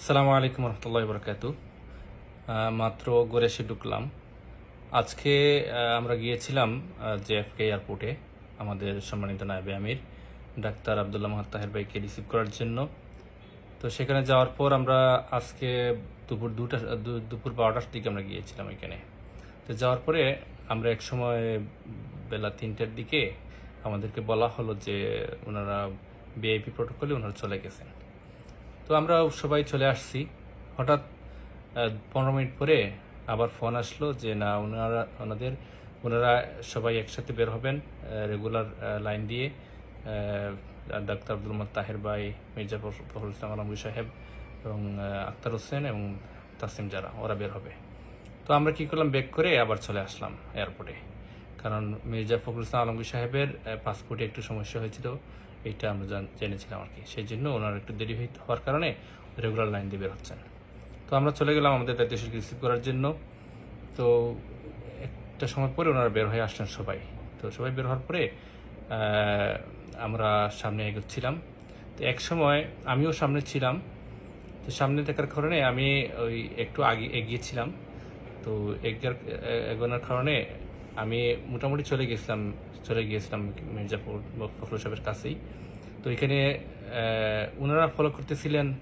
আসসালামু আলাইকুম রহমতুল্লাহ বরকাত মাত্র গড়ে এসে ঢুকলাম। আজকে আমরা গিয়েছিলাম জেএফকে এয়ারপোর্টে, আমাদের সম্মানিত নায়বে আমির, ডাক্তার আবদুল্লাহ মাহাত তাহের ভাইকে রিসিভ করার জন্য। তো সেখানে যাওয়ার পর আমরা আজকে দুপুর দুটা দুপুর বারোটার দিকে আমরা গিয়েছিলাম এখানে। তো যাওয়ার পরে আমরা এক সময় বেলা তিনটার দিকে আমাদেরকে বলা হলো যে, ওনারা বিআইপি প্রোটোকলে ওনারা চলে গেছেন। তো আমরা সবাই চলে আসছি। হঠাৎ পনেরো মিনিট পরে আবার ফোন আসলো যে, না, ওনারা, ওনাদের, ওনারা সবাই একসাথে বের হবেন রেগুলার লাইন দিয়ে। ডাক্তার আব্দুল মোহাম্মদ তাহের ভাই, মির্জা ফখর- ফখরুল ইসলাম আলমগীর সাহেব এবং আক্তার হোসেন এবং তাসিম যারা ওরা বের হবে। তো আমরা কি করলাম, ব্যাক করে আবার চলে আসলাম এয়ারপোর্টে কারণ মির্জা ফখরুল ইসলাম আলমগীর সাহেবের পাসপোর্টে একটু সমস্যা হয়েছিল। এইটা আমরা জান- জেনেছিলাম আর কি। সেই জন্য ওনার একটু দেরি হওয়ার কারণে রেগুলার লাইন দিয়ে বের হচ্ছেন। তো আমরা চলে গেলাম আমাদের দায়িত্বশীলকে রিসিভ করার জন্য। তো একটা সময় পরে ওনারা বের হয়ে আসলেন সবাই। তো সবাই বের হওয়ার পরে আমরা সামনে এগোচ্ছিলাম। তো এক সময় আমিও সামনে ছিলাম। তো সামনে থাকার কারণে আমি ওই একটু আগে এগিয়েছিলাম। তো এগোনোর কারণে আমি মোটামুটি চলে গেছিলাম, চলে গিয়েছিলাম মির্জাপুর ফখরুল সাহেবের কাছেই। তো এখানে ওনারা ফলো করতেছিলেন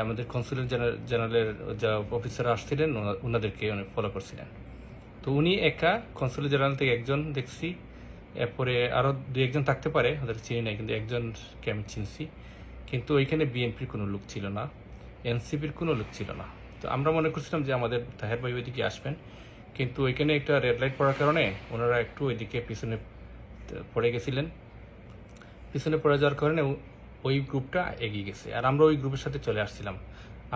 আমাদের কনসুলেট জেনারেলের যা অফিসাররা আসছিলেন, ওনা- ওনাদেরকে উনি ফলো করছিলেন। তো উনি একা কনসুলেট জেনারেল থেকে একজন দেখছি, এরপরে আরও দু একজন থাকতে পারে, ওদের চিনি নাই, কিন্তু একজনকে আমি চিনছি। কিন্তু ওইখানে বিএনপির কোনো লোক ছিল না এনসিপির কোনো লোক ছিল না। তো আমরা মনে করছিলাম যে আমাদের তাহের ভাই ওইদিকে আসবেন, কিন্তু ওইখানে একটা রেড লাইট পড়ার কারণে ওনারা একটু ওইদিকে পিছনে পড়ে গেছিলেন। পিছনে পড়ে যাওয়ার কারণে ওই গ্রুপটা এগিয়ে গেছে। আর আমরা ওই গ্রুপের সাথে চলে আসছিলাম।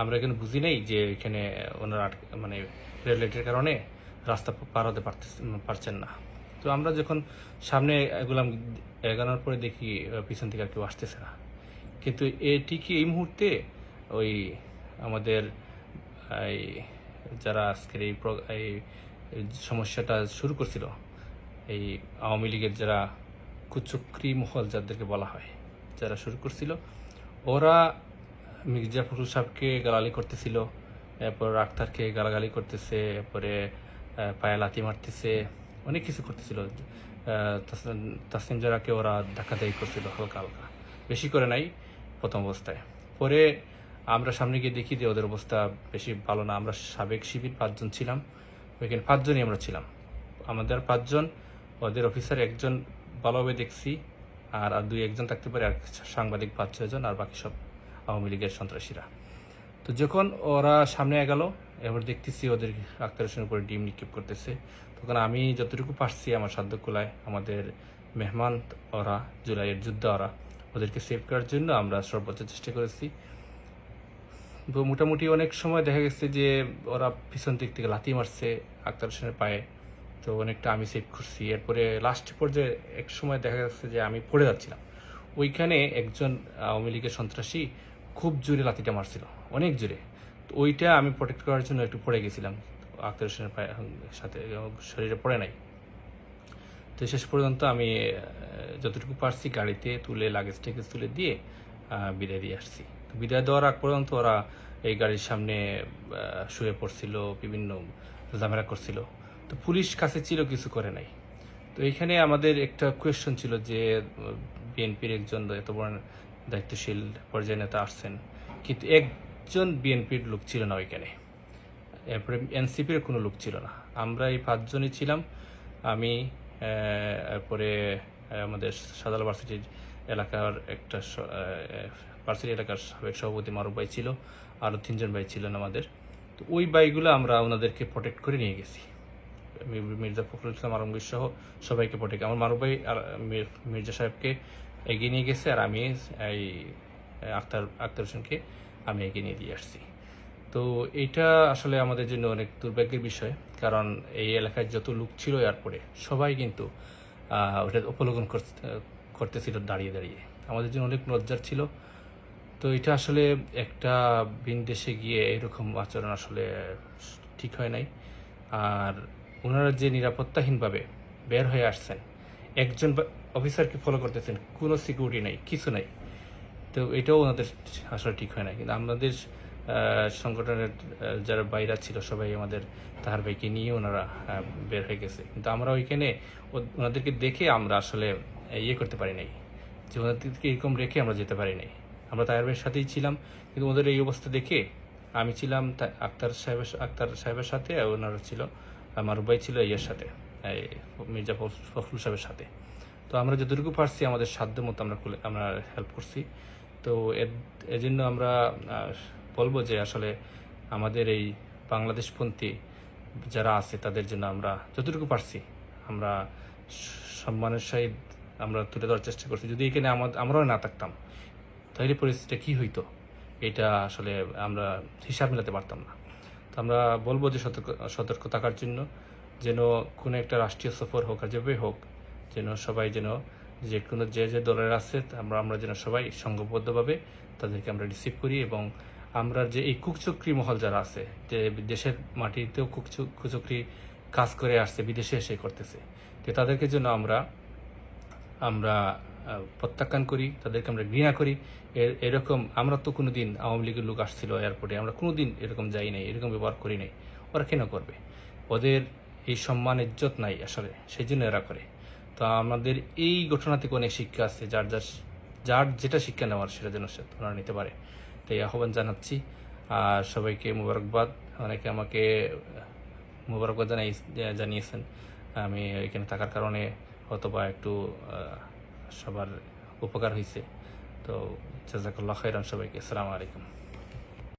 আমরা এখানে বুঝি নেই যে এখানে ওনারা মানে রেড কারণে রাস্তা পার হতে পারছেন না। তো আমরা যখন সামনে এগুলাম এগানোর পরে দেখি পিছন থেকে আর কেউ আসতেছে না। কিন্তু এটি কি এই মুহূর্তে ওই আমাদের, এই যারা আজকের এই সমস্যাটা শুরু করছিল, এই আওয়ামী লীগের যারা কুচক্রি মহল যাদেরকে বলা হয়, যারা শুরু করছিল। ওরা মির্জা ফখরুল সাহেবকে গালালি করতেছিল, এরপর আক্তারকে গালাগালি করতেছে, এরপরে পায়ে লাথি মারতেছে, অনেক কিছু করতেছিল। তাসনিম- জারাকে ওরা ধাক্কাধাক্কি করছিল হালকা হালকা। বেশি করে নাই প্রথম অবস্থায়। পরে আমরা সামনে গিয়ে দেখি যে ওদের অবস্থা বেশি ভালো না। আমরা সাবেক শিবির পাঁচজন ছিলাম, ওইখানে পাঁচজনই আমরা ছিলাম। আমাদের পাঁচজন, ওদের অফিসার একজন ভালোভাবে দেখছি। আর আর দুই একজন থাকতে পারে, আর সাংবাদিক পাঁচ ছয়জন আর বাকি সব আওয়ামী লীগের সন্ত্রাসীরা। তো যখন ওরা সামনে এগাল, এবার দেখতেছি ওদের আক্তার হোসেনের উপরে ডিম নিক্ষেপ করতেছে। তখন আমি যতটুকু পারছি আমার সাধ্য কুলায় আমাদের মেহমান ওরা, জুলাইয়ের যোদ্ধা ওরা, ওদেরকে সেভ করার জন্য আমরা সর্বোচ্চ চেষ্টা করেছি। তো মোটামুটি অনেক সময় দেখা গেছে যে ওরা পিছন দিক থেকে লাথি মারছে আক্তার হোসেনের পায়ে। তো অনেকটা আমি সেভ করছি। এরপরে লাস্ট পর্যায়ে এক সময় দেখা যাচ্ছে যে আমি পড়ে যাচ্ছিলাম। ওইখানে একজন আওয়ামী লীগের সন্ত্রাসী খুব জোরে লাথিটা মারছিল, অনেক জোরে। তো ওইটা আমি প্রোটেক্ট করার জন্য একটু পড়ে গেছিলাম। আক্তার হোসেনের সাথে শরীরে পড়ে নাই। তো শেষ পর্যন্ত আমি যতটুকু পারছি গাড়িতে তুলে লাগেজ টেগেজ তুলে দিয়ে বিদায় দিয়ে আসছি। তো বিদায় দেওয়ার আগ পর্যন্ত ওরা এই গাড়ির সামনে শুয়ে পড়ছিল, বিভিন্ন ঝামেলা করছিল। পুলিশ কাছে ছিল, কিছু করে নাই। তো এখানে আমাদের একটা কোয়েশ্চন ছিল যে, বিএনপির একজন এত বড় দায়িত্বশীল পর্যায়ে নেতা আসছেন, কিন্তু একজন বিএনপির লোক ছিল না ওইখানে। এরপরে এনসিপির কোনো লোক ছিল না। আমরা এই পাঁচজনই ছিলাম। আমি এরপরে আমাদের সাদাল ভার্সিটির এলাকার একটা ভার্সিটি এলাকার সাবেক সভাপতি মারুফ ভাই ছিল, আরও তিনজন ভাই ছিলেন আমাদের। তো ওই বাইকগুলো আমরা ওনাদেরকে প্রোটেক্ট করে নিয়ে গেছি। মির্জা ফখরুল ইসলাম আলমগীর সহ সবাইকে প্রোটেক্ট আমার মারুফ ভাই আর মির্জা সাহেবকে এগিয়ে নিয়ে গেছে আর আমি এই আক্তার আক্তার হোসেনকে আমি এগিয়ে নিয়ে দিয়ে আসছি। তো এইটা আসলে আমাদের জন্য অনেক দুর্ভাগ্যের বিষয়, কারণ এই এলাকায় যত লোক ছিল এয়ারপোর্টে, সবাই কিন্তু ওটা উপলক্ষণ করতেছিল দাঁড়িয়ে দাঁড়িয়ে। আমাদের জন্য অনেক লজ্জার ছিল। তো এটা আসলে একটা ভিন দেশে গিয়ে এরকম আচরণ আসলে ঠিক হয় নাই। আর ওনারা যে নিরাপত্তাহীনভাবে বের হয়ে আসছেন, একজন অফিসারকে ফলো করতেছেন, কোনো সিকিউরিটি নাই, কিছু নাই। তো এটাও ওনাদের আসলে ঠিক হয় না। কিন্তু আমাদের সংগঠনের যারা বাইরা ছিল, সবাই আমাদের তাহার ভাইকে নিয়ে ওনারা বের হয়ে গেছে। কিন্তু আমরা ওইখানে ওনাদেরকে দেখে আমরা আসলে ইয়ে করতে পারি নাই। যে ওনাদেরকে এরকম রেখে আমরা যেতে পারি নাই। আমরা তাহার ভাইয়ের সাথেই ছিলাম, কিন্তু ওদের এই অবস্থা দেখে আমি ছিলাম আক্তার সাহেবের আক্তার সাহেবের সাথে ওনারা ছিল। আমার ভাই ছিল ইয়ের সাথে মির্জা ফখ- ফখরুল সাহেবের সাথে। তো আমরা যতটুকু পারছি আমাদের সাধ্য মতো আমরা খুলে, আমরা হেল্প করছি। তো এর, এজন্য আমরা বলব যে আসলে আমাদের এই বাংলাদেশপন্থী যারা আছে তাদের জন্য আমরা যতটুকু পারছি আমরা সম্মানের সহিত আমরা তুলে ধরার চেষ্টা করছি। যদি এখানে আমাদের আমরাও না থাকতাম, তাহলে পরিস্থিতিটা কী হইতো? এটা আসলে আমরা হিসাব মেলাতে পারতাম না। তো আমরা বলব যে সতর্ক সতর্ক থাকার জন্য যেন কোনো একটা রাষ্ট্রীয় সফর হোক আর যেভাবে হোক, যেন সবাই যেন যে কোনো যে যে দলের আছে, আমরা আমরা যেন সবাই সংঘবদ্ধভাবে তাদেরকে আমরা রিসিভ করি এবং আমরা যে এই কুকচক্রি মহল যারা আছে, যে দেশের মাটিতেও কুকচু, কুচক্রি কাজ করে আসছে, বিদেশে এসে করতেছে তো তাদেরকে জন্য আমরা আমরা প্রত্যাখ্যান করি, তাদেরকে আমরা ঘৃণা করি। এর- এরকম আমরা তো কোনো দিন আওয়ামী লীগের লোক আসছিল এয়ারপোর্টে আমরা কোনো দিন এরকম যাই নাই, এরকম ব্যবহার করি নাই। ওরা কেন করবে? ওদের এই সম্মান, ইজ্জত নাই আসলে সেই জন্য এরা করে। তো আমাদের এই ঘটনা থেকে অনেক শিক্ষা আছে, যার যার যার যেটা শিক্ষা নেওয়ার সেটা যেন ওনারা নিতে পারে। তাই আহ্বান জানাচ্ছি। আর সবাইকে মুবারকবাদ। অনেকে আমাকে, মুবারকবাদ জানাই জানিয়েছেন। আমি এখানে থাকার কারণে অথবা একটু সবার উপকার হয়েছে তো জাজাকুল্লাহ খাইরান সবাইকে। আসসালামু আলাইকুম।